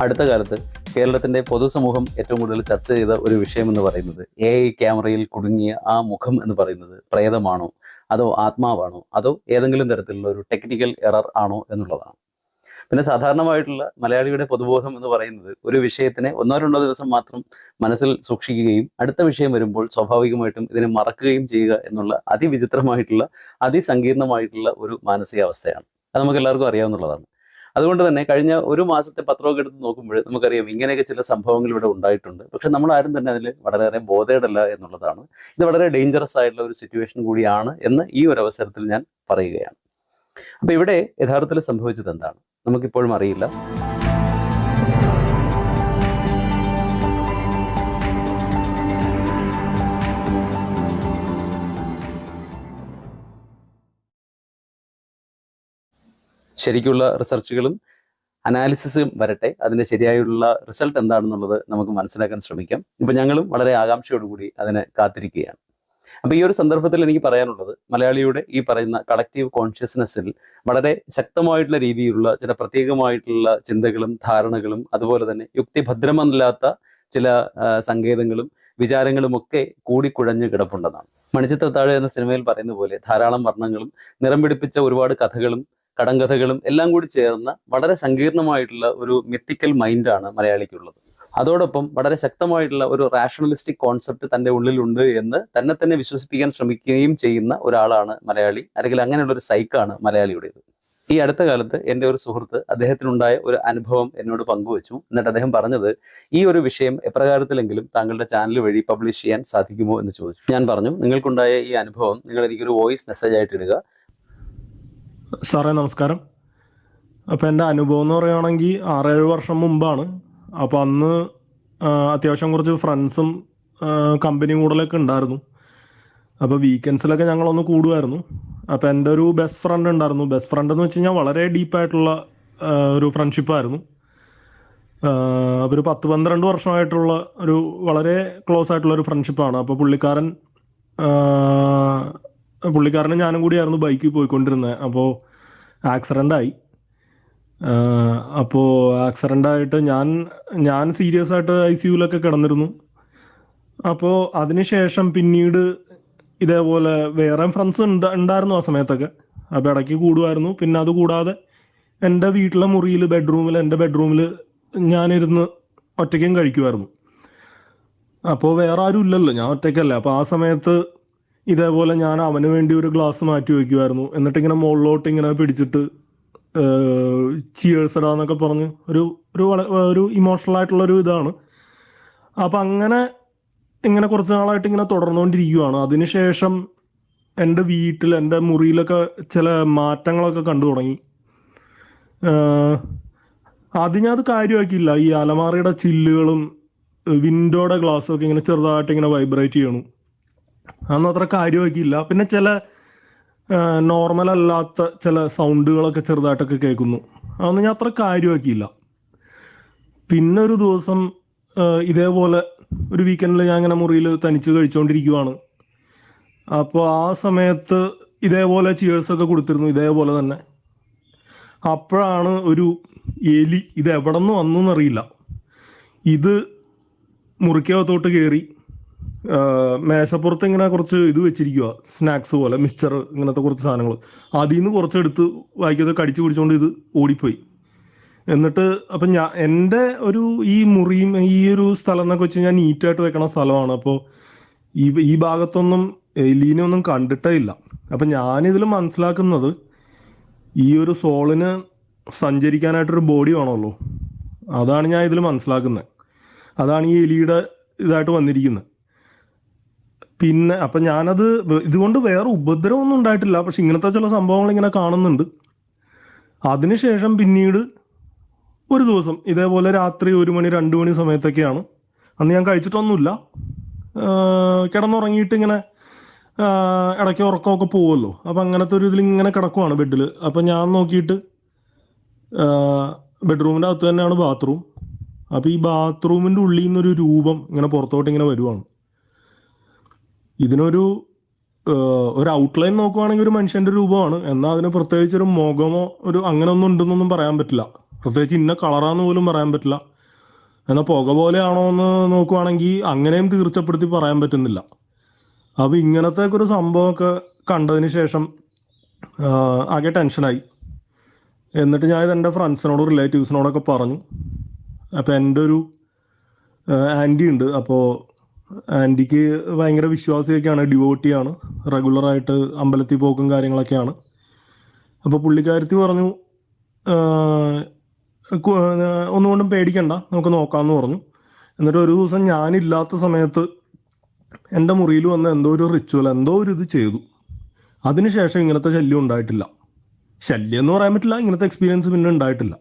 അടുത്ത കാലത്ത് കേരളത്തിന്റെ പൊതുസമൂഹം ഏറ്റവും കൂടുതൽ ചർച്ച ചെയ്ത ഒരു വിഷയം എന്ന് പറയുന്നത് എ ഐ ക്യാമറയിൽ കുടുങ്ങിയ ആ മുഖം എന്ന് പറയുന്നത് പ്രേതമാണോ? അതോ ആത്മാവാണോ? അതോ ഏതെങ്കിലും തരത്തിലുള്ള ഒരു ടെക്നിക്കൽ എറർ ആണോ എന്നുള്ളതാണ്. പിന്നെ സാധാരണമായിട്ടുള്ള മലയാളിയുടെ പൊതുബോധം എന്ന് പറയുന്നത് ഒരു വിഷയത്തിനെ ഒന്നോ രണ്ടോ ദിവസം മാത്രം മനസ്സിൽ സൂക്ഷിക്കുകയും അടുത്ത വിഷയം വരുമ്പോൾ സ്വാഭാവികമായിട്ടും ഇതിനെ മറക്കുകയും ചെയ്യുക എന്നുള്ള അതിവിചിത്രമായിട്ടുള്ള അതിസങ്കീർണമായിട്ടുള്ള ഒരു മാനസികാവസ്ഥയാണ്. അത് നമുക്ക് എല്ലാവർക്കും അറിയാവുന്നതാണ്. അതുകൊണ്ട് തന്നെ കഴിഞ്ഞ ഒരു മാസത്തെ പത്രമൊക്കെ എടുത്ത് നോക്കുമ്പോൾ നമുക്കറിയാം ഇങ്ങനെയൊക്കെ ചില സംഭവങ്ങൾ ഇവിടെ ഉണ്ടായിട്ടുണ്ട്. പക്ഷെ നമ്മൾ ആരും തന്നെ അതിൽ വളരെയേറെ ബോധേടല്ല എന്നുള്ളതാണ്. ഇത് വളരെ ഡേഞ്ചറസ് ആയിട്ടുള്ള ഒരു സിറ്റുവേഷൻ കൂടിയാണ് എന്ന് ഈ ഒരു അവസരത്തിൽ ഞാൻ പറയുകയാണ്. അപ്പൊ ഇവിടെ യഥാർത്ഥത്തിൽ സംഭവിച്ചത് എന്താണ്? നമുക്കിപ്പോഴും അറിയില്ല. ശരിക്കുള്ള റിസർച്ചുകളും അനാലിസിസും വരട്ടെ. അതിന്റെ ശരിയായുള്ള റിസൾട്ട് എന്താണെന്നുള്ളത് നമുക്ക് മനസ്സിലാക്കാൻ ശ്രമിക്കാം. ഇപ്പം ഞങ്ങളും വളരെ ആകാംക്ഷയോടുകൂടി അതിനെ കാത്തിരിക്കുകയാണ്. അപ്പോൾ ഈ ഒരു സന്ദർഭത്തിൽ എനിക്ക് പറയാനുള്ളത് മലയാളിയുടെ ഈ പറയുന്ന കളക്റ്റീവ് കോൺഷ്യസ്നെസ്സിൽ വളരെ ശക്തമായിട്ടുള്ള രീതിയിലുള്ള ചില പ്രത്യേകമായിട്ടുള്ള ചിന്തകളും ധാരണകളും അതുപോലെ തന്നെ യുക്തിഭദ്രമല്ലാത്ത ചില സങ്കേതങ്ങളും വിചാരങ്ങളും ഒക്കെ കൂടിക്കുഴഞ്ഞ് കിടപ്പുണ്ടെന്നാണ്. മണിച്ചിത്രത്താഴ് എന്ന സിനിമയിൽ പറയുന്ന പോലെ ധാരാളം വർണങ്ങളും നിറം പിടിപ്പിച്ച ഒരുപാട് കഥകളും കടങ്കഥകളും എല്ലാം കൂടി ചേർന്ന വളരെ സങ്കീർണമായിട്ടുള്ള ഒരു മിത്തിക്കൽ മൈൻഡാണ് മലയാളിക്കുള്ളത്. അതോടൊപ്പം വളരെ ശക്തമായിട്ടുള്ള ഒരു റാഷണലിസ്റ്റിക് കോൺസെപ്റ്റ് തന്റെ ഉള്ളിലുണ്ട് എന്ന് തന്നെ തന്നെ വിശ്വസിപ്പിക്കാൻ ശ്രമിക്കുകയും ചെയ്യുന്ന ഒരാളാണ് മലയാളി. അല്ലെങ്കിൽ അങ്ങനെയുള്ള ഒരു സൈക്കാണ് മലയാളിയുടേത്. ഈ അടുത്ത കാലത്ത് എന്റെ ഒരു സുഹൃത്ത് അദ്ദേഹത്തിനുണ്ടായ ഒരു അനുഭവം എന്നോട് പങ്കുവച്ചു. എന്നിട്ട് അദ്ദേഹം പറഞ്ഞത് ഈ ഒരു വിഷയം എപ്രകാരത്തിലെങ്കിലും താങ്കളുടെ ചാനൽ വഴി പബ്ലിഷ് ചെയ്യാൻ സാധിക്കുമോ? എന്ന് ചോദിച്ചു. ഞാൻ പറഞ്ഞു നിങ്ങൾക്കുണ്ടായ ഈ അനുഭവം നിങ്ങൾ എനിക്കൊരു വോയിസ് മെസ്സേജ് ആയിട്ട് ഇടുക. സാറേ നമസ്കാരം. അപ്പം എന്റെ അനുഭവം എന്ന് പറയുകയാണെങ്കിൽ ആറേഴ് വർഷം മുമ്പാണ്. അപ്പോൾ അന്ന് അത്യാവശ്യം കുറച്ച് ഫ്രണ്ട്സും കമ്പനി കൂടുതലൊക്കെ ഉണ്ടായിരുന്നു. അപ്പോൾ വീക്കെൻഡ്സിലൊക്കെ ഞങ്ങളൊന്ന് കൂടുമായിരുന്നു. അപ്പോൾ എന്റെ ഒരു ബെസ്റ്റ് ഫ്രണ്ട് ഉണ്ടായിരുന്നു. ബെസ്റ്റ് ഫ്രണ്ട് എന്ന് വെച്ച് കഴിഞ്ഞാൽ വളരെ ഡീപ്പായിട്ടുള്ള ഒരു ഫ്രണ്ട്ഷിപ്പായിരുന്നു അപ്പോൾ ഒരു പത്ത് പന്ത്രണ്ട് വർഷമായിട്ടുള്ള ഒരു വളരെ ക്ലോസ് ആയിട്ടുള്ള ഒരു ഫ്രണ്ട്ഷിപ്പാണ് അപ്പോൾ പുള്ളിക്കാരൻ പുള്ളിക്കാരനും ഞാനും കൂടിയായിരുന്നു ബൈക്കിൽ പോയിക്കൊണ്ടിരുന്നത്. അപ്പോൾ ആക്സിഡന്റ് ആയി. അപ്പോൾ ആക്സിഡന്റ് ആയിട്ട് ഞാൻ ഞാൻ സീരിയസ് ആയിട്ട് ഐ സി യുവിലൊക്കെ കിടന്നിരുന്നു. അപ്പോൾ അതിനുശേഷം പിന്നീട് ഇതേപോലെ വേറെ ഫ്രണ്ട്സ് ഉണ്ടായിരുന്നു ആ സമയത്തൊക്കെ. അപ്പോൾ ഇടയ്ക്ക് കൂടുമായിരുന്നു. പിന്നെ അത് കൂടാതെ എന്റെ വീട്ടിലെ മുറിയിൽ ബെഡ്റൂമിൽ എന്റെ ബെഡ്റൂമിൽ ഞാനിരുന്ന് ഒറ്റയ്ക്കും കഴിക്കുമായിരുന്നു. അപ്പോൾ വേറെ ആരും ഇല്ലല്ലോ. ഞാൻ ഒറ്റയ്ക്കല്ലേ. അപ്പോൾ ആ സമയത്ത് ഇതേപോലെ ഞാൻ അവന് വേണ്ടി ഒരു ഗ്ലാസ് മാറ്റി വയ്ക്കുമായിരുന്നു എന്നിട്ട് ഇങ്ങനെ മുകളിലോട്ട് ഇങ്ങനെ പിടിച്ചിട്ട് ചിയേഴ്സ് ഇടാന്നൊക്കെ പറഞ്ഞ് ഒരു ഒരു ഒരു ഇമോഷണൽ ആയിട്ടുള്ള ഒരു ഇതാണ്. അപ്പൊ അങ്ങനെ ഇങ്ങനെ കുറച്ച് നാളായിട്ട് ഇങ്ങനെ തുടർന്നുകൊണ്ടിരിക്കുകയാണ് അതിനുശേഷം എന്റെ വീട്ടിൽ എന്റെ മുറിയിലൊക്കെ ചില മാറ്റങ്ങളൊക്കെ കണ്ടു തുടങ്ങി. അത് ഞാൻ അത് കാര്യമാക്കിയില്ല. ഈ അലമാറയുടെ ചില്ലുകളും വിൻഡോയുടെ ഗ്ലാസ്സും ഒക്കെ ഇങ്ങനെ ചെറുതായിട്ട് ഇങ്ങനെ വൈബ്രേറ്റ് ചെയ്യണു. അതൊന്നും അത്ര കാര്യമാക്കിയില്ല പിന്നെ ചില നോർമൽ അല്ലാത്ത ചില സൗണ്ടുകളൊക്കെ ചെറുതായിട്ടൊക്കെ കേൾക്കുന്നു. അതൊന്നും ഞാൻ അത്ര കാര്യമാക്കിയില്ല പിന്നെ ഒരു ദിവസം ഇതേപോലെ ഒരു വീക്കെൻഡിൽ ഞാൻ ഇങ്ങനെ മുറിയിൽ തനിച്ച് കഴിച്ചുകൊണ്ടിരിക്കുവാണ് അപ്പോൾ ആ സമയത്ത് ഇതേപോലെ ചിയേഴ്സ് ഒക്കെ കൊടുത്തിരുന്നു ഇതേപോലെ തന്നെ. അപ്പോഴാണ് ഒരു എലി ഇത് എവിടെ നിന്ന് വന്നു എന്നറിയില്ല. ഇത് മുറിക്കകത്തോട്ട് കയറി മേശപ്പുറത്ത് ഇങ്ങനെ കുറച്ച് ഇത് വെച്ചിരിക്കുക സ്നാക്സ് പോലെ മിക്സ്ചർ ഇങ്ങനത്തെ കുറച്ച് സാധനങ്ങൾ അതിൽ നിന്ന് കുറച്ചെടുത്ത് വായിക്കാതെ കടിച്ചു പിടിച്ചുകൊണ്ട് ഇത് ഓടിപ്പോയി. എന്നിട്ട് അപ്പം ഞാൻ എന്റെ ഒരു ഈ മുറിയും ഈ ഒരു സ്ഥലം എന്നൊക്കെ വെച്ച് ഞാൻ നീറ്റായിട്ട് വെക്കണ സ്ഥലമാണ്. അപ്പോൾ ഈ ഈ ഭാഗത്തൊന്നും എലീനെ ഒന്നും കണ്ടിട്ടേ ഇല്ല. അപ്പം ഞാനിതിൽ മനസ്സിലാക്കുന്നത് ഈ ഒരു സോളിന് സഞ്ചരിക്കാനായിട്ടൊരു ബോഡി വേണമല്ലോ. അതാണ് ഞാൻ ഇതിൽ മനസ്സിലാക്കുന്നത് അതാണ് ഈ എലിയുടെ ഇതായിട്ട് വന്നിരിക്കുന്നത് പിന്നെ അപ്പൊ ഞാനത് ഇതുകൊണ്ട് വേറെ ഉപദ്രവമൊന്നും ഉണ്ടായിട്ടില്ല. പക്ഷെ ഇങ്ങനത്തെ ചില സംഭവങ്ങൾ ഇങ്ങനെ കാണുന്നുണ്ട്. അതിനുശേഷം പിന്നീട് ഒരു ദിവസം ഇതേപോലെ രാത്രി ഒരു മണി രണ്ട് മണി സമയത്തൊക്കെയാണ്. അന്ന് ഞാൻ കഴിച്ചിട്ടൊന്നുമില്ല. കിടന്നുറങ്ങിയിട്ട് ഇങ്ങനെ ഇടയ്ക്ക് ഉറക്കമൊക്കെ പോവുമല്ലോ. അപ്പം അങ്ങനത്തെ ഒരു ഇതിൽ ഇങ്ങനെ കിടക്കുവാണ് ബെഡിൽ അപ്പം ഞാൻ നോക്കിയിട്ട് ബെഡ്റൂമിന്റെ അകത്ത് തന്നെയാണ് ബാത്റൂം. അപ്പോൾ ഈ ബാത്റൂമിന്റെ ഉള്ളിൽ നിന്നൊരു രൂപം ഇങ്ങനെ പുറത്തോട്ട് ഇങ്ങനെ വരുവാണ്. ഇതിനൊരു ഒരു ഔട്ട്ലൈൻ നോക്കുവാണെങ്കിൽ ഒരു മനുഷ്യന്റെ രൂപമാണ്. എന്നാൽ അതിന് പ്രത്യേകിച്ച് ഒരു മുഖമോ ഒരു അങ്ങനെ ഒന്നും ഉണ്ടെന്നൊന്നും പറയാൻ പറ്റില്ല. പ്രത്യേകിച്ച് ഇന്ന കളറാന്ന് പോലും പറയാൻ പറ്റില്ല. എന്നാൽ പുക പോലെയാണോ എന്ന് നോക്കുവാണെങ്കിൽ അങ്ങനെയും തീർച്ചപ്പെടുത്തി പറയാൻ പറ്റുന്നില്ല. അപ്പൊ ഇങ്ങനത്തെ ഒരു സംഭവമൊക്കെ കണ്ടതിന് ശേഷം ആകെ ടെൻഷനായി. എന്നിട്ട് ഞാൻ ഇത് എന്റെ ഫ്രണ്ട്സിനോടും റിലേറ്റീവ്സിനോടൊക്കെ പറഞ്ഞു. അപ്പം എന്റെ ഒരു ആന്റി ഉണ്ട്. അപ്പോൾ ആന്റിക്ക് ഭയങ്കര വിശ്വാസിയൊക്കെയാണ് ഡിവോട്ടിയാണ് റെഗുലറായിട്ട് അമ്പലത്തിൽ പോക്കും കാര്യങ്ങളൊക്കെയാണ്. അപ്പോൾ പുള്ളിക്കാരത്തി പറഞ്ഞു "ആഹ്, ഒന്നുകൊണ്ടും പേടിക്കണ്ട നമുക്ക് നോക്കാമെന്ന് പറഞ്ഞു. എന്നിട്ട് ഒരു ദിവസം ഞാനില്ലാത്ത സമയത്ത് എന്റെ മുറിയിൽ വന്ന് എന്തോ ഒരു റിച്വൽ എന്തോ ഒരു ഇത് ചെയ്തു. അതിനുശേഷം ഇങ്ങനത്തെ ശല്യം ഉണ്ടായിട്ടില്ല. ശല്യം എന്ന് പറയാൻ പറ്റില്ല ഇങ്ങനത്തെ എക്സ്പീരിയൻസ് പിന്നെ ഉണ്ടായിട്ടില്ല.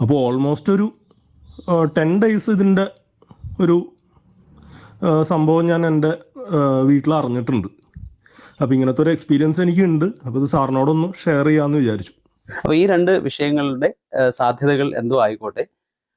അപ്പോൾ ഓൾമോസ്റ്റ് ഒരു ടെൻ ഡേയ്സ് ഇതിന്റെ ഒരു സംഭവം ഞാൻ എന്റെ വീട്ടിൽ അറിഞ്ഞിട്ടുണ്ട്. അപ്പോൾ ഇങ്ങനത്തെ ഒരു എക്സ്പീരിയൻസ് എനിക്കുണ്ട്. അപ്പോൾ ഇത് സാറിനോടൊന്ന് ഷെയർ ചെയ്യാന്ന് വിചാരിച്ചു. അപ്പൊ ഈ രണ്ട് വിഷയങ്ങളുടെ സാധ്യതകൾ എന്തോ ആയിക്കോട്ടെ.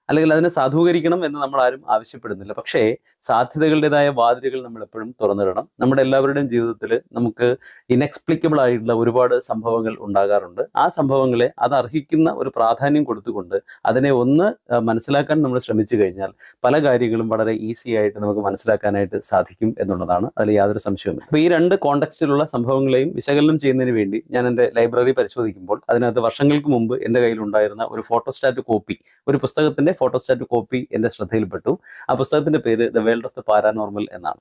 അല്ലെങ്കിൽ അതിനെ സാധൂകരിക്കണം എന്ന് നമ്മൾ ആരും ആവശ്യപ്പെടുന്നില്ല. പക്ഷേ സാധ്യതകളുടേതായ വാതിലുകൾ നമ്മൾ എപ്പോഴും തുറന്നിടണം. നമ്മുടെ എല്ലാവരുടെയും ജീവിതത്തിൽ നമുക്ക് ഇൻഎക്സ്പ്ലിക്കബിൾ ആയിട്ടുള്ള ഒരുപാട് സംഭവങ്ങൾ ഉണ്ടാകാറുണ്ട്. ആ സംഭവങ്ങളെ അത് അർഹിക്കുന്ന ഒരു പ്രാധാന്യം കൊടുത്തുകൊണ്ട് അതിനെ ഒന്ന് മനസ്സിലാക്കാൻ നമ്മൾ ശ്രമിച്ചു കഴിഞ്ഞാൽ പല കാര്യങ്ങളും വളരെ ഈസി ആയിട്ട് നമുക്ക് മനസ്സിലാക്കാനായിട്ട് സാധിക്കും എന്നുള്ളതാണ് അതിൽ യാതൊരു സംശയവും അപ്പോൾ ഈ രണ്ട് കോണ്ടക്സ്റ്റിലുള്ള സംഭവങ്ങളെയും വിശകലനം ചെയ്യുന്നതിന് വേണ്ടി ഞാൻ എന്റെ ലൈബ്രറി പരിശോധിക്കുമ്പോൾ അതിനകത്ത് വർഷങ്ങൾക്ക് മുമ്പ് എന്റെ കയ്യിലുണ്ടായിരുന്ന ഒരു ഫോട്ടോസ്റ്റാറ്റ് കോപ്പി ഒരു പുസ്തകത്തിന്റെ ഫോട്ടോസ്റ്റാറ്റ് കോപ്പി എന്റെ ശ്രദ്ധയിൽപ്പെട്ടു. ആ പുസ്തകത്തിന്റെ പേര് the world of the paranormal എന്നാണ്.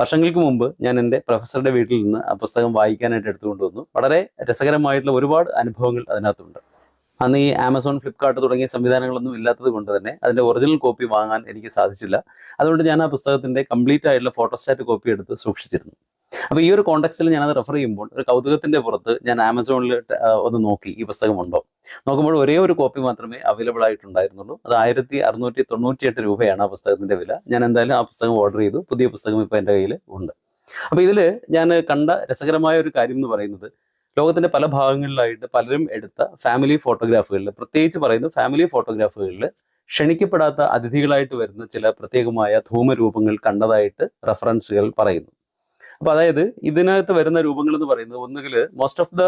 വർഷങ്ങൾക്ക് മുമ്പ് ഞാൻ എന്റെ പ്രൊഫസറുടെ വീട്ടിൽ നിന്ന് ആ പുസ്തകം വായിക്കാനായിട്ട് എടുത്തുകൊണ്ട് വന്നു വളരെ രസകരമായിട്ടുള്ള ഒരുപാട് അനുഭവങ്ങൾ അതിനകത്തുണ്ട്. അന്ന് ഈ ആമസോൺ ഫ്ലിപ്കാർട്ട് തുടങ്ങിയ സംവിധാനങ്ങളൊന്നും ഇല്ലാത്തത് കൊണ്ട് തന്നെ അതിന്റെ ഒറിജിനൽ കോപ്പി വാങ്ങാൻ എനിക്ക് സാധിച്ചില്ല. അതുകൊണ്ട് ഞാൻ ആ പുസ്തകത്തിന്റെ കംപ്ലീറ്റ് ആയിട്ടുള്ള ഫോട്ടോസ്റ്റാറ്റ് കോപ്പി എടുത്ത് സൂക്ഷിച്ചിരുന്നു. അപ്പോൾ ഈ ഒരു കോണ്ടക്സ്റ്റിൽ ഞാനത് റെഫർ ചെയ്യുമ്പോൾ ഒരു കൗതുകത്തിന്റെ പുറത്ത് ഞാൻ ആമസോണിൽ ഒന്ന് നോക്കി ഈ പുസ്തകമുണ്ടോ? നോക്കുമ്പോൾ ഒരേ ഒരു കോപ്പി മാത്രമേ അവൈലബിൾ ആയിട്ടുണ്ടായിരുന്നുള്ളൂ. അത് ആയിരത്തി അറുന്നൂറ്റി തൊണ്ണൂറ്റിയെട്ട് രൂപയാണ് ആ പുസ്തകത്തിന്റെ വില. ഞാൻ എന്തായാലും ആ പുസ്തകം ഓർഡർ ചെയ്തു. പുതിയ പുസ്തകം ഇപ്പോൾ എന്റെ കയ്യിൽ ഉണ്ട്. അപ്പോൾ ഇതിൽ ഞാൻ കണ്ട രസകരമായ ഒരു കാര്യം എന്ന് പറയുന്നത് ലോകത്തിന്റെ പല ഭാഗങ്ങളിലായിട്ട് പലരും എടുത്ത ഫാമിലി ഫോട്ടോഗ്രാഫുകളിൽ പ്രത്യേകിച്ച് പറയുന്നത് ഫാമിലി ഫോട്ടോഗ്രാഫുകളിൽ ക്ഷണിക്കപ്പെടാത്ത അതിഥികളായിട്ട് വരുന്ന ചില പ്രത്യേകമായ ധൂമരൂപങ്ങൾ കണ്ടതായിട്ട് റെഫറൻസുകൾ പറയുന്നു. അപ്പൊ അതായത് ഇതിനകത്ത് വരുന്ന രൂപങ്ങൾ എന്ന് പറയുന്നത് ഒന്നുകിൽ മോസ്റ്റ് ഓഫ് ദ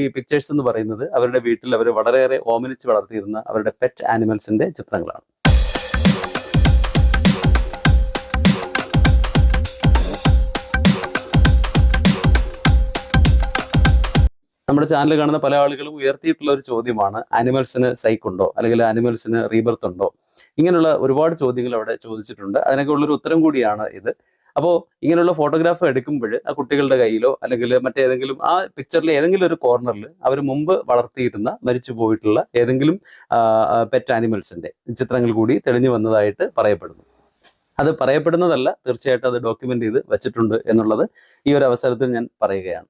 ഈ പിക്ചേഴ്സ് എന്ന് പറയുന്നത് അവരുടെ വീട്ടിൽ അവർ വളരെയേറെ ഓമനിച്ച് വളർത്തിയിരുന്ന അവരുടെ പെറ്റ് ആനിമൽസിന്റെ ചിത്രങ്ങളാണ്. നമ്മുടെ ചാനൽ കാണുന്ന പല ആളുകളും ഉയർത്തിയിട്ടുള്ള ഒരു ചോദ്യമാണ് ആനിമൽസിന് സൈക്ക് ഉണ്ടോ? അല്ലെങ്കിൽ ആനിമൽസിന് റീബർത്ത് ഉണ്ടോ? ഇങ്ങനെയുള്ള ഒരുപാട് ചോദ്യങ്ങൾ അവിടെ ചോദിച്ചിട്ടുണ്ട്. അതിനൊക്കെ ഉള്ളൊരു ഉത്തരം കൂടിയാണ് ഇത്. അപ്പോൾ ഇങ്ങനെയുള്ള ഫോട്ടോഗ്രാഫ് എടുക്കുമ്പോൾ ആ കുട്ടികളുടെ കയ്യിലോ അല്ലെങ്കിൽ മറ്റേതെങ്കിലും ആ പിക്ചറിൽ ഏതെങ്കിലും ഒരു കോർണറിൽ അവർ മുമ്പ് വളർത്തിയിരുന്ന മരിച്ചു പോയിട്ടുള്ള ഏതെങ്കിലും പെറ്റ് ആനിമൽസിന്റെ ചിത്രങ്ങൾ കൂടി തെളിഞ്ഞു വന്നതായിട്ട് പറയപ്പെടുന്നു. അത് പറയപ്പെടുന്നതല്ല തീർച്ചയായിട്ടും അത് ഡോക്യുമെന്റ് ചെയ്ത് വെച്ചിട്ടുണ്ട് എന്നുള്ളത് ഈ ഒരു അവസരത്തിൽ ഞാൻ പറയുകയാണ്.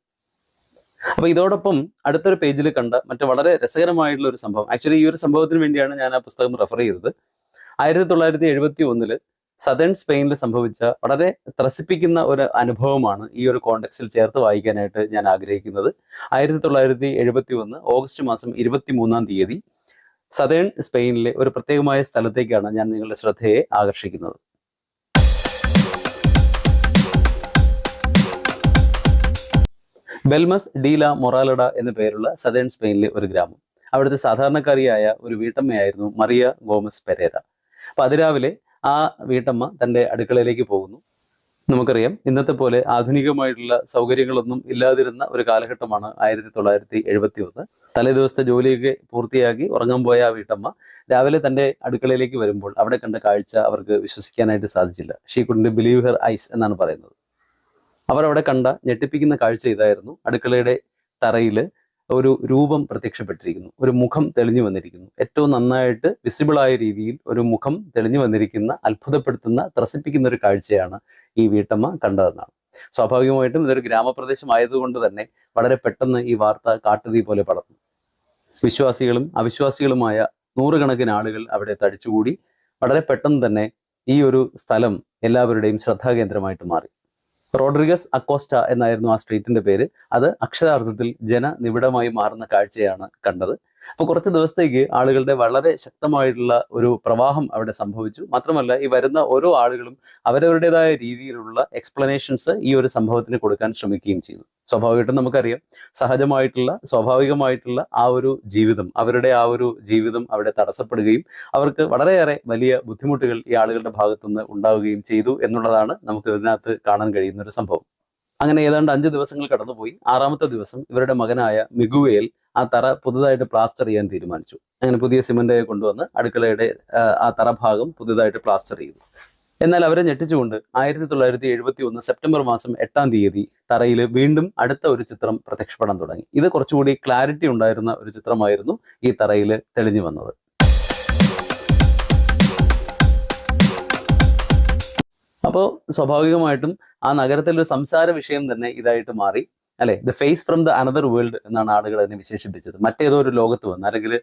അപ്പൊ ഇതോടൊപ്പം അടുത്തൊരു പേജിൽ കണ്ട മറ്റു വളരെ രസകരമായിട്ടുള്ള ഒരു സംഭവം. ആക്ച്വലി ഈ ഒരു സംഭവത്തിന് വേണ്ടിയാണ് ഞാൻ ആ പുസ്തകം റെഫർ ചെയ്തത്. ആയിരത്തി തൊള്ളായിരത്തി എഴുപത്തി ഒന്നിൽ സദേൺ സ്പെയിനിൽ സംഭവിച്ച വളരെ ത്രസിപ്പിക്കുന്ന ഒരു അനുഭവമാണ് ഈ ഒരു കോണ്ടക്സിൽ ചേർത്ത് വായിക്കാനായിട്ട് ഞാൻ ആഗ്രഹിക്കുന്നത്. ആയിരത്തി തൊള്ളായിരത്തി എഴുപത്തി ഒന്ന് ഓഗസ്റ്റ് മാസം ഇരുപത്തി മൂന്നാം തീയതി സതേൺ സ്പെയിനിലെ ഒരു പ്രത്യേകമായ സ്ഥലത്തേക്കാണ് ഞാൻ നിങ്ങളുടെ ശ്രദ്ധയെ ആകർഷിക്കുന്നത്. ബെൽമസ് ഡീല മൊറാലഡ എന്ന പേരുള്ള സതേൺ സ്പെയിനിലെ ഒരു ഗ്രാമം. അവിടുത്തെ സാധാരണക്കാരിയായ ഒരു വീട്ടമ്മയായിരുന്നു മറിയ ഗോമസ് പെരേര അപ്പൊ അതിരാവിലെ ആ വീട്ടമ്മ തന്റെ അടുക്കളയിലേക്ക് പോകുന്നു. നമുക്കറിയാം ഇന്നത്തെ പോലെ ആധുനികമായിട്ടുള്ള സൗകര്യങ്ങളൊന്നും ഇല്ലാതിരുന്ന ഒരു കാലഘട്ടമാണ് ആയിരത്തി തൊള്ളായിരത്തി എഴുപത്തി ഒന്ന് തലേ ദിവസത്തെ ജോലിയൊക്കെ പൂർത്തിയാക്കി ഉറങ്ങാൻ പോയ ആ വീട്ടമ്മ രാവിലെ തന്റെ അടുക്കളയിലേക്ക് വരുമ്പോൾ അവിടെ കണ്ട കാഴ്ച അവർക്ക് വിശ്വസിക്കാനായിട്ട് സാധിച്ചില്ല. She couldn't believe her eyes എന്നാണ് പറയുന്നത്. അവർ അവിടെ കണ്ട ഞെട്ടിപ്പിക്കുന്ന കാഴ്ച ഇതായിരുന്നു. അടുക്കളയുടെ തറയിൽ ഒരു രൂപം പ്രത്യക്ഷപ്പെട്ടിരിക്കുന്നു. ഒരു മുഖം തെളിഞ്ഞു വന്നിരിക്കുന്നു. ഏറ്റവും നന്നായിട്ട് വിസിബിൾ ആയ രീതിയിൽ ഒരു മുഖം തെളിഞ്ഞു വന്നിരിക്കുന്ന അത്ഭുതപ്പെടുത്തുന്ന ത്രസിപ്പിക്കുന്ന ഒരു കാഴ്ചയാണ് ഈ വീട്ടമ്മ കണ്ടതെന്നാണ്. സ്വാഭാവികമായിട്ടും ഇതൊരു ഗ്രാമപ്രദേശമായതുകൊണ്ട് തന്നെ വളരെ പെട്ടെന്ന് ഈ വാർത്ത കാട്ടുതീ പോലെ പടർന്നു. വിശ്വാസികളും അവിശ്വാസികളുമായ നൂറുകണക്കിന് ആളുകൾ അവിടെ തടിച്ചുകൂടി വളരെ പെട്ടെന്ന് തന്നെ ഈ ഒരു സ്ഥലം എല്ലാവരുടെയും ശ്രദ്ധാകേന്ദ്രമായിട്ട് മാറി. റോഡ്രിഗസ് അക്കോസ്റ്റ എന്നായിരുന്നു ആ സ്ട്രീറ്റിന്റെ പേര്. അത് അക്ഷരാർത്ഥത്തിൽ ജനനിബിഡമായി മാറുന്ന കാഴ്ചയാണ് കണ്ടത്. അപ്പോൾ കുറച്ച് ദിവസത്തേക്ക് ആളുകളുടെ വളരെ ശക്തമായിട്ടുള്ള ഒരു പ്രവാഹം അവിടെ സംഭവിച്ചു. മാത്രമല്ല ഈ വരുന്ന ഓരോ ആളുകളും അവരവരുടേതായ രീതിയിലുള്ള എക്സ്പ്ലനേഷൻസ് ഈ ഒരു സംഭവത്തിന് കൊടുക്കാൻ ശ്രമിക്കുകയും ചെയ്തു. സ്വാഭാവികമായിട്ടും നമുക്കറിയാം സഹജമായിട്ടുള്ള സ്വാഭാവികമായിട്ടുള്ള ആ ഒരു ജീവിതം അവരുടെ ആ ഒരു ജീവിതം അവിടെ തടസ്സപ്പെടുകയും അവർക്ക് വളരെയേറെ വലിയ ബുദ്ധിമുട്ടുകൾ ഈ ആളുകളുടെ ഭാഗത്തുനിന്ന് ഉണ്ടാവുകയും ചെയ്തു എന്നുള്ളതാണ് നമുക്ക് ഇതിനകത്ത് കാണാൻ കഴിയുന്ന ഒരു സംഭവം. അങ്ങനെ ഏതാണ്ട് അഞ്ച് ദിവസങ്ങൾ കടന്നുപോയി. ആറാമത്തെ ദിവസം ഇവരുടെ മകനായ മിഗുവേൽ ആ തറ പുതുതായിട്ട് പ്ലാസ്റ്റർ ചെയ്യാൻ തീരുമാനിച്ചു. അങ്ങനെ പുതിയ സിമന്റ് കൊണ്ടുവന്ന് അടുക്കളയുടെ ആ, തറ ഭാഗം പുതുതായിട്ട് പ്ലാസ്റ്റർ ചെയ്തു. എന്നാൽ അവരെ ഞെട്ടിച്ചുകൊണ്ട് ആയിരത്തി തൊള്ളായിരത്തി എഴുപത്തി ഒന്ന് സെപ്റ്റംബർ മാസം എട്ടാം തീയതി തറയിൽ വീണ്ടും അടുത്ത ഒരു ചിത്രം പ്രത്യക്ഷപ്പെടാൻ തുടങ്ങി. ഇത് കുറച്ചുകൂടി ക്ലാരിറ്റി ഉണ്ടായിരുന്ന ഒരു ചിത്രമായിരുന്നു ഈ തറയിൽ തെളിഞ്ഞു വന്നത്. അപ്പോൾ സ്വാഭാവികമായിട്ടും ആ നഗരത്തിലെ സംസാര വിഷയം തന്നെ ഇതായിട്ട് മാറി. അല്ലെ? The face from the another world എന്നാണ് ആളുകൾ അതിനെ വിശേഷിപ്പിച്ചത്. മറ്റേതോ ഒരു ലോകത്ത് വന്ന് അല്ലെങ്കിൽ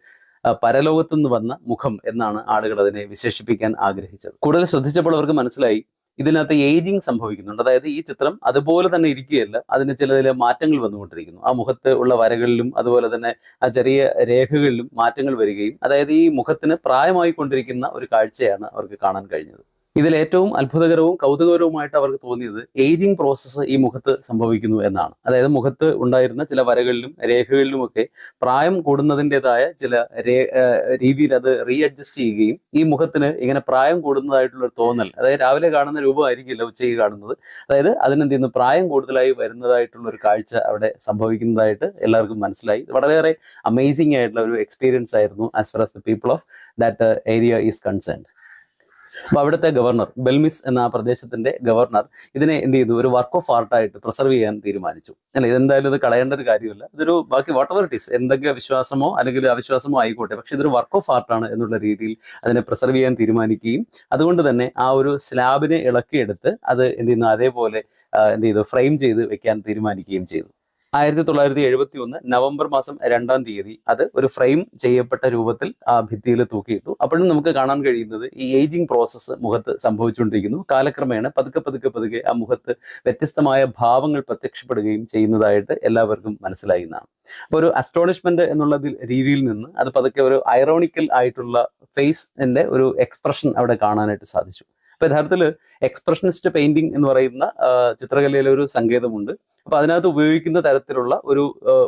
പരലോകത്തു നിന്ന് വന്ന മുഖം എന്നാണ് ആളുകൾ അതിനെ വിശേഷിപ്പിക്കാൻ ആഗ്രഹിച്ചത്. കൂടുതൽ ശ്രദ്ധിച്ചപ്പോൾ അവർക്ക് മനസ്സിലായി ഇതിനകത്ത് ഏജിങ് സംഭവിക്കുന്നുണ്ട്. അതായത് ഈ ചിത്രം അതുപോലെ തന്നെ ഇരിക്കുകയല്ല അതിന് ചില ചില മാറ്റങ്ങൾ വന്നുകൊണ്ടിരിക്കുന്നു. ആ മുഖത്ത് ഉള്ള വരകളിലും അതുപോലെ തന്നെ ആ ചെറിയ രേഖകളിലും മാറ്റങ്ങൾ വരികയും അതായത് ഈ മുഖത്തിന് പ്രായമായിക്കൊണ്ടിരിക്കുന്ന ഒരു കാഴ്ചയാണ് അവർക്ക് കാണാൻ കഴിഞ്ഞത്. ഇതിൽ ഏറ്റവും അത്ഭുതകരവും കൗതുകകരവുമായിട്ട് അവർക്ക് തോന്നിയത് ഏജിങ് പ്രോസസ്സ് ഈ മുഖത്ത് സംഭവിക്കുന്നു എന്നാണ്. അതായത് മുഖത്ത് ഉണ്ടായിരുന്ന ചില വരകളിലും രേഖകളിലുമൊക്കെ പ്രായം കൂടുന്നതിന്റെതായ ചില രീതിയിൽ അത് റീഅഡ്ജസ്റ്റ് ചെയ്യുകയും ഈ മുഖത്തിന് ഇങ്ങനെ പ്രായം കൂടുന്നതായിട്ടുള്ള ഒരു തോന്നൽ അതായത് രാവിലെ കാണുന്ന രൂപമായിരിക്കില്ല ഉച്ചയ്ക്ക് കാണുന്നത്. അതായത് അതിനെന്ത് പ്രായം കൂടുതലായി വരുന്നതായിട്ടുള്ള ഒരു കാഴ്ച അവിടെ സംഭവിക്കുന്നതായിട്ട് എല്ലാവർക്കും മനസ്സിലായി. വളരെയേറെ അമേസിംഗ് ആയിട്ടുള്ള ഒരു എക്സ്പീരിയൻസ് ആയിരുന്നു as far as the people of that area is concerned അപ്പൊ അവിടുത്തെ ഗവർണർ ബെൽമിസ് എന്ന പ്രദേശത്തിന്റെ ഗവർണർ ഇതിനെ എന്ത് ചെയ്തു? ഒരു വർക്ക് ഓഫ് ആർട്ടായിട്ട് പ്രിസർവ് ചെയ്യാൻ തീരുമാനിച്ചു. അല്ല? ഇതെന്തായാലും ഇത് കളയേണ്ട ഒരു കാര്യമല്ല. ഇതൊരു ബാക്കി വാട്ട് എവർ ഇറ്റ് ഈസ് എന്തൊക്കെ വിശ്വാസമോ അല്ലെങ്കിൽ അവിശ്വാസമോ ആയിക്കോട്ടെ. പക്ഷെ ഇതൊരു വർക്ക് ഓഫ് ആർട്ടാണ് എന്നുള്ള രീതിയിൽ അതിനെ പ്രിസർവ് ചെയ്യാൻ തീരുമാനിക്കുകയും അതുകൊണ്ട് തന്നെ ആ ഒരു സ്ലാബിനെ ഇളക്കിയെടുത്ത് അത് എന്ത് ചെയ്യുന്നു? അതേപോലെ എന്ത് ചെയ്തു? ഫ്രെയിം ചെയ്ത് വെക്കാൻ തീരുമാനിക്കുകയും ചെയ്തു. ആയിരത്തി തൊള്ളായിരത്തി എഴുപത്തി ഒന്ന് നവംബർ മാസം രണ്ടാം തീയതി അത് ഒരു ഫ്രെയിം ചെയ്യപ്പെട്ട രൂപത്തിൽ ആ ഭിത്തിയിൽ തൂക്കിയിട്ടു. അപ്പോഴും നമുക്ക് കാണാൻ കഴിയുന്നത് ഈ ഏജിങ് പ്രോസസ്സ് മുഖത്ത് സംഭവിച്ചുകൊണ്ടിരിക്കുന്നു. കാലക്രമേണ പതുക്കെ പതുക്കെ പതുക്കെ ആ മുഖത്ത് വ്യത്യസ്തമായ ഭാവങ്ങൾ പ്രത്യക്ഷപ്പെടുകയും ചെയ്യുന്നതായിട്ട് എല്ലാവർക്കും മനസ്സിലായി എന്നാണ്. അപ്പോൾ ഒരു അസ്ട്രോണിഷ്മെന്റ് എന്നുള്ള രീതിയിൽ നിന്ന് അത് പതുക്കെ ഒരു ഐറോണിക്കൽ ആയിട്ടുള്ള ഫേസിന്റെ ഒരു എക്സ്പ്രഷൻ അവിടെ കാണാനായിട്ട് സാധിച്ചു. അപ്പൊ യഥാർത്ഥത്തിൽ എക്സ്പ്രഷനിസ്റ്റ് പെയിന്റിംഗ് എന്ന് പറയുന്ന ചിത്രകലയിലെ ഒരു സങ്കേതമുണ്ട്. അപ്പൊ അതിനകത്ത് ഉപയോഗിക്കുന്ന തരത്തിലുള്ള ഒരു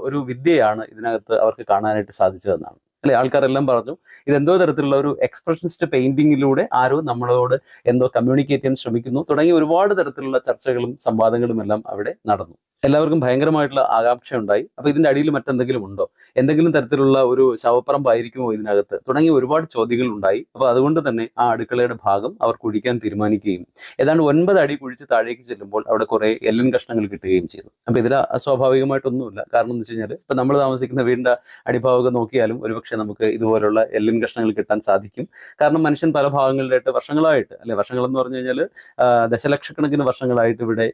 ഒരു വിദ്യയാണ് ഇതിനകത്ത് അവർക്ക് കാണാനായിട്ട് സാധിച്ചതെന്നാണ്. അല്ലെ? ആൾക്കാരെല്ലാം പറഞ്ഞു ഇതെന്തോ തരത്തിലുള്ള ഒരു എക്സ്പ്രഷനിസ്റ്റ് പെയിന്റിങ്ങിലൂടെ ആരോ നമ്മളോട് എന്തോ കമ്മ്യൂണിക്കേറ്റ് ചെയ്യാൻ ശ്രമിക്കുന്നു. തുടങ്ങി ഒരുപാട് തരത്തിലുള്ള ചർച്ചകളും സംവാദങ്ങളും എല്ലാം അവിടെ നടന്നു. എല്ലാവർക്കും ഭയങ്കരമായിട്ടുള്ള ആകാംക്ഷ ഉണ്ടായി അപ്പൊ ഇതിന്റെ അടിയിൽ മറ്റെന്തെങ്കിലും ഉണ്ടോ? എന്തെങ്കിലും തരത്തിലുള്ള ഒരു ശവപ്പറമ്പായിരിക്കുമോ ഇതിനകത്ത്? തുടങ്ങിയ ഒരുപാട് ചോദ്യങ്ങൾ ഉണ്ടായി അപ്പൊ അതുകൊണ്ട് തന്നെ ആ അടുക്കളയുടെ ഭാഗം അവർ കുഴിക്കാൻ തീരുമാനിക്കുകയും ഏതാണ്ട് ഒൻപത് അടി കുഴിച്ച് താഴേക്ക് ചെല്ലുമ്പോൾ അവിടെ കുറെ എല്ലൻ കഷ്ണങ്ങൾ കിട്ടുകയും ചെയ്തു. അപ്പൊ ഇതിൽ അസ്വാഭാവികമായിട്ടൊന്നുമില്ല. കാരണം എന്ന് വെച്ച് കഴിഞ്ഞാൽ ഇപ്പൊ നമ്മൾ താമസിക്കുന്ന വീടിന്റെ അടിഭാഗം നോക്കിയാലും ഒരുപക്ഷെ നമുക്ക് ഇതുപോലുള്ള എല്ലൻ കഷ്ണങ്ങൾ കിട്ടാൻ സാധിക്കും. കാരണം മനുഷ്യൻ പല ഭാഗങ്ങളിലായിട്ട് വർഷങ്ങളായിട്ട് അല്ലെ വർഷങ്ങൾ എന്ന് പറഞ്ഞു കഴിഞ്ഞാൽ ദശലക്ഷക്കണക്കിന് വർഷങ്ങളായിട്ട് ഇവിടെ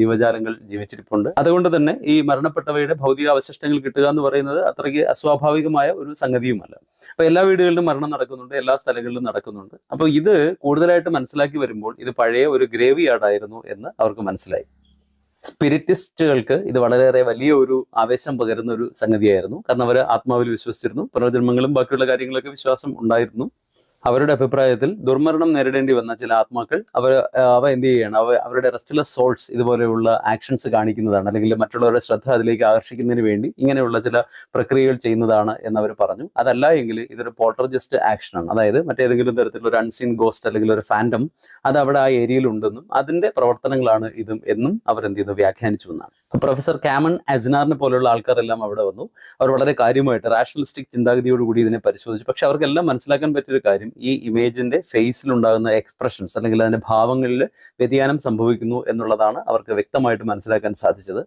ജീവജാലങ്ങൾ ജീവിച്ചിരിപ്പുണ്ട്. അതുകൊണ്ട് തന്നെ ഈ മരണപ്പെട്ടവയുടെ ഭൗതിക അവശിഷ്ടങ്ങൾ കിട്ടുക എന്ന് പറയുന്നത് അത്രയ്ക്ക് അസ്വാഭാവികമായ ഒരു സംഗതിയുമല്ല. അപ്പൊ എല്ലാ വീടുകളിലും മരണം നടക്കുന്നുണ്ട് എല്ലാ സ്ഥലങ്ങളിലും നടക്കുന്നുണ്ട്. അപ്പൊ ഇത് കൂടുതലായിട്ട് മനസ്സിലാക്കി വരുമ്പോൾ ഇത് പഴയ ഒരു ഗ്രേവി യാർഡായിരുന്നു എന്ന് അവർക്ക് മനസ്സിലായി. സ്പിരിറ്റിസ്റ്റുകൾക്ക് ഇത് വളരെയേറെ വലിയ ഒരു ആവേശം പകരുന്ന ഒരു സംഗതിയായിരുന്നു. കാരണം അവർ ആത്മാവിൽ വിശ്വസിച്ചിരുന്നു പുനർജന്മങ്ങളും ബാക്കിയുള്ള കാര്യങ്ങളൊക്കെ വിശ്വാസം ഉണ്ടായിരുന്നു. അവരുടെ അഭിപ്രായത്തിൽ ദുർമരണം നേരിടേണ്ടി വന്ന ചില ആത്മാക്കൾ അവർ അവ എന്ത് ചെയ്യുകയാണ്? അവ അവരുടെ റെസ്റ്റ്ലെസ് സോൾസ് ഇതുപോലെയുള്ള ആക്ഷൻസ് കാണിക്കുന്നതാണ്. അല്ലെങ്കിൽ മറ്റുള്ളവരുടെ ശ്രദ്ധ അതിലേക്ക് ആകർഷിക്കുന്നതിന് വേണ്ടി ഇങ്ങനെയുള്ള ചില പ്രക്രിയകൾ ചെയ്യുന്നതാണ് എന്നവർ പറഞ്ഞു. അതല്ല എങ്കിൽ ഇതൊരു പോട്ടർജസ്റ്റ് ആക്ഷനാണ് അതായത് മറ്റേതെങ്കിലും തരത്തിലുള്ള ഒരു അൺസീൻ ഗോസ്റ്റ് അല്ലെങ്കിൽ ഒരു ഫാൻഡം അത് അവിടെ ആ ഏരിയയിൽ ഉണ്ടെന്നും അതിന്റെ പ്രവർത്തനങ്ങളാണ് ഇതും എന്നും അവർ എന്ത് ചെയ്യുന്നു? വ്യാഖ്യാനിച്ചു എന്നാണ്. പ്രൊഫസർ കാമൺ അസ്നാറിനെ പോലെയുള്ള ആൾക്കാരെല്ലാം അവിടെ വന്നു. അവർ വളരെ കാര്യമായിട്ട് റാഷണലിസ്റ്റിക് ചിന്താഗതിയോടുകൂടി ഇതിനെ പരിശോധിച്ചു. പക്ഷെ അവർക്കെല്ലാം മനസ്സിലാക്കാൻ പറ്റിയൊരു കാര്യം ഈ ഇമേജിന്റെ ഫേസിൽ ഉണ്ടാകുന്ന എക്സ്പ്രഷൻസ് അല്ലെങ്കിൽ അതിന്റെ ഭാവങ്ങളിൽ വ്യതിയാനം സംഭവിക്കുന്നു എന്നുള്ളതാണ് അവർക്ക് വ്യക്തമായിട്ട് മനസ്സിലാക്കാൻ സാധിച്ചത്.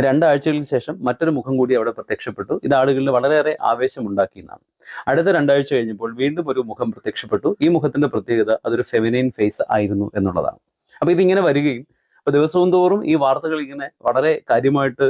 രണ്ടാഴ്ചകൾക്ക് ശേഷം മറ്റൊരു മുഖം കൂടി അവിടെ പ്രത്യക്ഷപ്പെട്ടു. ഇത് ആളുകളിൽ വളരെയേറെ ആവേശം ഉണ്ടാക്കിയെന്നാണ് അടുത്ത രണ്ടാഴ്ച കഴിഞ്ഞപ്പോൾ വീണ്ടും ഒരു മുഖം പ്രത്യക്ഷപ്പെട്ടു. ഈ മുഖത്തിന്റെ പ്രത്യേകത അതൊരു ഫെമിനൈൻ ഫേസ് ആയിരുന്നു എന്നുള്ളതാണ്. അപ്പൊ ഇതിങ്ങനെ വരികയും അപ്പൊ ദിവസവും തോറും ഈ വാർത്തകൾ ഇങ്ങനെ വളരെ കാര്യമായിട്ട്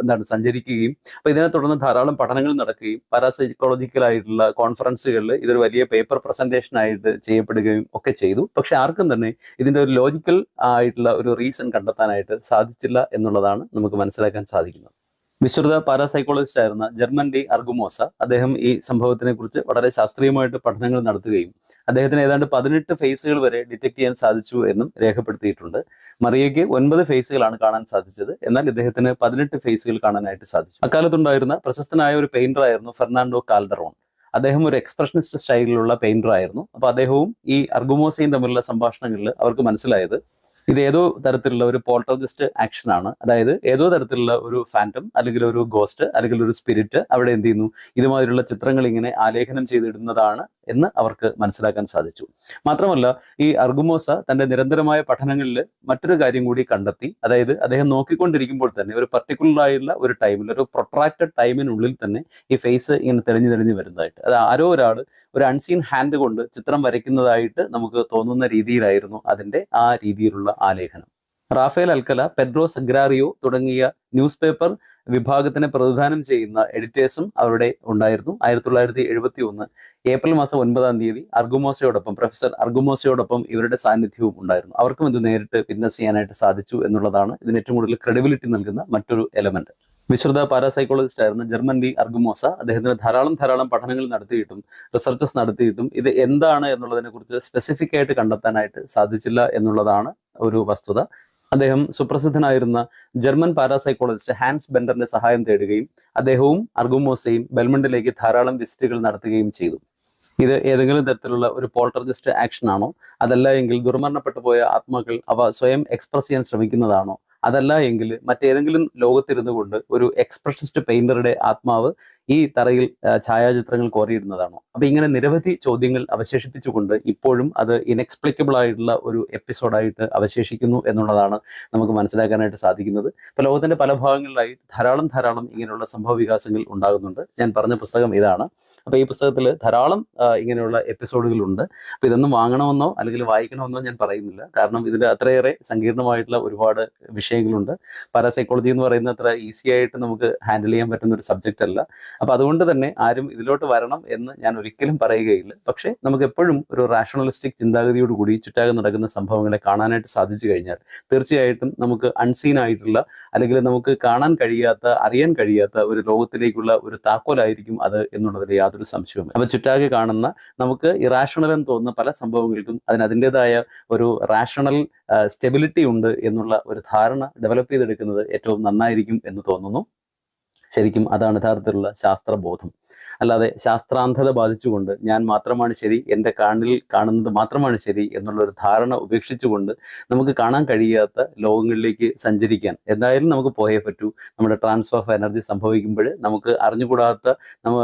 എന്താണ് സഞ്ചരിക്കുകയും അപ്പൊ ഇതിനെ തുടർന്ന് ധാരാളം പഠനങ്ങൾ നടക്കുകയും പാരാസൈക്കോളജിക്കൽ ആയിട്ടുള്ള കോൺഫറൻസുകളിൽ ഇതൊരു വലിയ പേപ്പർ പ്രസന്റേഷൻ ആയിട്ട് ചെയ്യപ്പെടുകയും ഒക്കെ ചെയ്തു. പക്ഷെ ആർക്കും തന്നെ ഇതിന്റെ ഒരു ലോജിക്കൽ ആയിട്ടുള്ള ഒരു റീസൺ കണ്ടെത്താനായിട്ട് സാധിച്ചില്ല എന്നുള്ളതാണ് നമുക്ക് മനസ്സിലാക്കാൻ സാധിക്കുന്നത്. വിശ്രുത പാരാസൈക്കോളജിസ്റ്റ് ആയിരുന്ന ജർമ്മൻ ഡി അർഗുമോസ അദ്ദേഹം ഈ സംഭവത്തിനെ കുറിച്ച് വളരെ ശാസ്ത്രീയമായിട്ട് പഠനങ്ങൾ നടത്തുകയും അദ്ദേഹത്തിന് ഏതാണ്ട് പതിനെട്ട് ഫേസുകൾ വരെ ഡിറ്റക്ട് ചെയ്യാൻ സാധിച്ചു എന്നും രേഖപ്പെടുത്തിയിട്ടുണ്ട്. മറിയയ്ക്ക് ഒൻപത് ഫേസുകളാണ് കാണാൻ സാധിച്ചത്. എന്നാൽ ഇദ്ദേഹത്തിന് പതിനെട്ട് ഫേസുകൾ കാണാനായിട്ട് സാധിച്ചു. അക്കാലത്തുണ്ടായിരുന്ന പ്രശസ്തനായ ഒരു പെയിന്റർ ആയിരുന്നു ഫെർണാണ്ടോ കാൽഡറോൺ. അദ്ദേഹം ഒരു എക്സ്പ്രഷനിസ്റ്റ് സ്റ്റൈലിലുള്ള പെയിന്റർ ആയിരുന്നു. അപ്പൊ അദ്ദേഹവും ഈ അർഗുമോസയും തമ്മിലുള്ള സംഭാഷണങ്ങളിൽ അവർക്ക് മനസ്സിലായത് ഇത് ഏതോ തരത്തിലുള്ള ഒരു പോൾട്ടർജിസ്റ്റ് ആക്ഷൻ ആണ്. അതായത് ഏതോ തരത്തിലുള്ള ഒരു ഫാന്റം അല്ലെങ്കിൽ ഒരു ഗോസ്റ്റ് അല്ലെങ്കിൽ ഒരു സ്പിരിറ്റ് അവിടെ എന്ത് ചെയ്യുന്നു? ഇതുമാതിരിയുള്ള ചിത്രങ്ങൾ ഇങ്ങനെ ആലേഖനം ചെയ്തിടുന്നതാണ് എന്ന് അവർക്ക് മനസ്സിലാക്കാൻ സാധിച്ചു. മാത്രമല്ല ഈ അർഗുമോസ തന്റെ നിരന്തരമായ പഠനങ്ങളിൽ മറ്റൊരു കാര്യം കൂടി കണ്ടെത്തി. അതായത് അദ്ദേഹം നോക്കിക്കൊണ്ടിരിക്കുമ്പോൾ തന്നെ ഒരു പർട്ടിക്കുലർ ആയിട്ടുള്ള ഒരു ടൈമിൽ ഒരു പ്രൊട്രാക്റ്റഡ് ടൈമിനുള്ളിൽ തന്നെ ഈ ഫേസ് ഇങ്ങനെ തെളിഞ്ഞു തെളിഞ്ഞു വരുന്നതായിട്ട്. അത് ആരോ ഒരാൾ ഒരു അൺസീൻ ഹാൻഡ് കൊണ്ട് ചിത്രം വരയ്ക്കുന്നതായിട്ട് നമുക്ക് തോന്നുന്ന രീതിയിലായിരുന്നു അതിന്റെ ആ രീതിയിലുള്ള ആലേഖനം. റാഫേൽ അൽക്കല പെഡ്രോസ് സഗ്രാറിയോ തുടങ്ങിയ ന്യൂസ് പേപ്പർ വിഭാഗത്തിനെ പ്രതിദാനം ചെയ്യുന്ന എഡിറ്റേഴ്സും അവരുടെ ഉണ്ടായിരുന്നു. ആയിരത്തി തൊള്ളായിരത്തി എഴുപത്തി ഒന്ന് ഏപ്രിൽ മാസം ഒൻപതാം തീയതി അർഗുമോസയോടൊപ്പം പ്രൊഫസർ അർഗുമോസയോടൊപ്പം ഇവരുടെ സാന്നിധ്യവും ഉണ്ടായിരുന്നു. അവർക്കും ഇത് നേരിട്ട് വിറ്റ്നസ് ചെയ്യാനായിട്ട് സാധിച്ചു എന്നുള്ളതാണ് ഇതിന് ഏറ്റവും കൂടുതൽ ക്രെഡിബിലിറ്റി നൽകുന്ന മറ്റൊരു എലമെന്റ് വിശ്രുത പാരാസൈക്കോളജിസ്റ്റ് ആയിരുന്ന ജർമ്മൻ വി അർഗുമോസ അദ്ദേഹത്തിന് ധാരാളം ധാരാളം പഠനങ്ങൾ നടത്തിയിട്ടും റിസർച്ചസ് നടത്തിയിട്ടും ഇത് എന്താണ് എന്നുള്ളതിനെ കുറിച്ച് സ്പെസിഫിക് ആയിട്ട് കണ്ടെത്താനായിട്ട് സാധിച്ചില്ല എന്നുള്ളതാണ് ഒരു വസ്തുത. അദ്ദേഹം സുപ്രസിദ്ധനായിരുന്ന ജർമ്മൻ പാരാസൈക്കോളജിസ്റ്റ് ഹാൻസ് ബെൻഡറിന്റെ സഹായം തേടുകയും അദ്ദേഹവും അർഗുമോസയും ബെൽമണ്ടിലേക്ക് ധാരാളം വിസിറ്റുകൾ നടത്തുകയും ചെയ്തു. ഇത് ഏതെങ്കിലും തരത്തിലുള്ള ഒരു പോൾട്ടർജിസ്റ്റ് ആക്ഷൻ ആണോ അതല്ല എങ്കിൽ ദുർമരണപ്പെട്ടു പോയ ആത്മാക്കൾ അവ സ്വയം എക്സ്പ്രസ് ചെയ്യാൻ ശ്രമിക്കുന്നതാണോ? അതല്ല എങ്കിൽ മറ്റേതെങ്കിലും ലോകത്തിരുന്നു കൊണ്ട് ഒരു എക്സ്പ്രഷനിസ്റ്റ് പെയിന്ററുടെ ആത്മാവ് ഈ തറയിൽ ഛായാചിത്രങ്ങൾ കോറിയിടുന്നതാണോ അപ്പൊ ഇങ്ങനെ നിരവധി ചോദ്യങ്ങൾ അവശേഷിപ്പിച്ചുകൊണ്ട് ഇപ്പോഴും അത് ഇൻഎക്സ്പ്ലിക്കബിൾ ആയിട്ടുള്ള ഒരു എപ്പിസോഡായിട്ട് അവശേഷിക്കുന്നു എന്നുള്ളതാണ് നമുക്ക് മനസ്സിലാക്കാനായിട്ട് സാധിക്കുന്നത്. ഇപ്പൊ ലോകത്തിന്റെ പല ഭാഗങ്ങളിലായി ധാരാളം ധാരാളം ഇങ്ങനെയുള്ള സംഭവ വികാസങ്ങൾ ഉണ്ടാകുന്നുണ്ട്. ഞാൻ പറഞ്ഞ പുസ്തകം ഇതാണ്. അപ്പൊ ഈ പുസ്തകത്തിൽ ധാരാളം ഇങ്ങനെയുള്ള എപ്പിസോഡുകളുണ്ട് അപ്പൊ ഇതൊന്നും വാങ്ങണമെന്നോ അല്ലെങ്കിൽ വായിക്കണമെന്നോ ഞാൻ പറയുന്നില്ല. കാരണം ഇതിൽ അത്രയേറെ സങ്കീർണമായിട്ടുള്ള ഒരുപാട് വിഷയങ്ങളുണ്ട്. പാരാസൈക്കോളജി എന്ന് പറയുന്നത് അത്ര ഈസി ആയിട്ട് നമുക്ക് ഹാൻഡിൽ ചെയ്യാൻ പറ്റുന്ന ഒരു സബ്ജക്റ്റ് അല്ല. അപ്പൊ അതുകൊണ്ട് തന്നെ ആരും ഇതിലോട്ട് വരണം എന്ന് ഞാൻ ഒരിക്കലും പറയുകയില്ല. പക്ഷേ നമുക്ക് എപ്പോഴും ഒരു റാഷണലിസ്റ്റിക് ചിന്താഗതിയോട് കൂടി ചുറ്റാകെ നടക്കുന്ന സംഭവങ്ങളെ കാണാനായിട്ട് സാധിച്ചു കഴിഞ്ഞാൽ തീർച്ചയായിട്ടും നമുക്ക് അൺസീൻ ആയിട്ടുള്ള അല്ലെങ്കിൽ നമുക്ക് കാണാൻ കഴിയാത്ത അറിയാൻ കഴിയാത്ത ഒരു ലോകത്തിലേക്കുള്ള ഒരു താക്കോലായിരിക്കും അത് എന്നുള്ളതിൽ യാതൊരു സംശയവും അപ്പൊ ചുറ്റാകെ കാണുന്ന നമുക്ക് ഇറാഷണൽ എന്ന് തോന്നുന്ന പല സംഭവങ്ങൾക്കും അതിന് അതിന്റെതായ ഒരു റാഷണൽ സ്റ്റെബിലിറ്റി ഉണ്ട് എന്നുള്ള ഒരു ധാരണ ഡെവലപ്പ് ചെയ്തെടുക്കുന്നത് ഏറ്റവും നന്നായിരിക്കും എന്ന് തോന്നുന്നു. ശരിക്കും അതാണ് യഥാർത്ഥത്തിലുള്ള ശാസ്ത്രബോധം. അല്ലാതെ ശാസ്ത്രാന്ധത ബാധിച്ചുകൊണ്ട് ഞാൻ മാത്രമാണ് ശരി എന്റെ കാണിൽ കാണുന്നത് മാത്രമാണ് ശരി എന്നുള്ള ഒരു ധാരണ ഉപേക്ഷിച്ചുകൊണ്ട് നമുക്ക് കാണാൻ കഴിയാത്ത ലോകങ്ങളിലേക്ക് സഞ്ചരിക്കാൻ. എന്തായാലും നമുക്ക് പോയേ പറ്റൂ. നമ്മുടെ ട്രാൻസ്ഫർ ഓഫ് എനർജി സംഭവിക്കുമ്പോൾ നമുക്ക് അറിഞ്ഞുകൂടാത്ത നമ്മ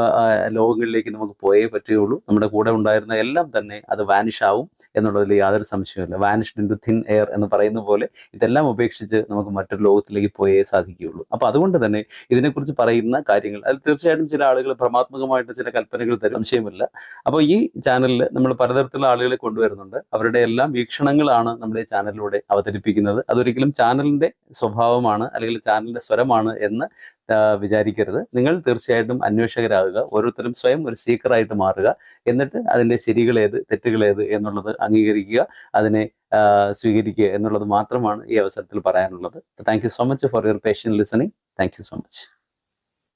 ലോകങ്ങളിലേക്ക് നമുക്ക് പോയേ പറ്റുകയുള്ളൂ. നമ്മുടെ കൂടെ ഉണ്ടായിരുന്ന എല്ലാം തന്നെ അത് വാനിഷ് ആവും എന്നുള്ളതിൽ യാതൊരു സംശയമില്ല vanished into thin air എന്ന് പറയുന്ന പോലെ ഇതെല്ലാം ഉപേക്ഷിച്ച് നമുക്ക് മറ്റൊരു ലോകത്തിലേക്ക് പോയേ സാധിക്കുകയുള്ളൂ. അപ്പൊ അതുകൊണ്ട് തന്നെ ഇതിനെക്കുറിച്ച് പറയുന്ന കാര്യങ്ങൾ. അതിൽ തീർച്ചയായിട്ടും ചില ആളുകൾ ഭ്രമാത്മകമായിട്ട് ചില കൽപ്പനകൾ തരും. സംശയമില്ല. അപ്പോൾ ഈ ചാനലിൽ നമ്മൾ പലതരത്തിലുള്ള ആളുകളെ കൊണ്ടുവരുന്നുണ്ട്. അവരുടെ എല്ലാം വീക്ഷണങ്ങളാണ് നമ്മുടെ ചാനലിലൂടെ അവതരിപ്പിക്കുന്നത്. അതൊരിക്കലും ചാനലിന്റെ സ്വഭാവമാണ് അല്ലെങ്കിൽ ചാനലിന്റെ സ്വരമാണ് എന്ന് വിചാരിക്കരുത്. നിങ്ങൾ തീർച്ചയായിട്ടും അന്വേഷകരാകുക. ഓരോരുത്തരും സ്വയം ഒരു സീക്കറായിട്ട് മാറുക. എന്നിട്ട് അതിന്റെ ശരികളേത് തെറ്റുകളേത് എന്നുള്ളത് അംഗീകരിക്കുക. അതിനെ സ്വീകരിക്കുക എന്നുള്ളത് മാത്രമാണ് ഈ അവസരത്തിൽ പറയാനുള്ളത്. Thank so much for your patient listening thank so much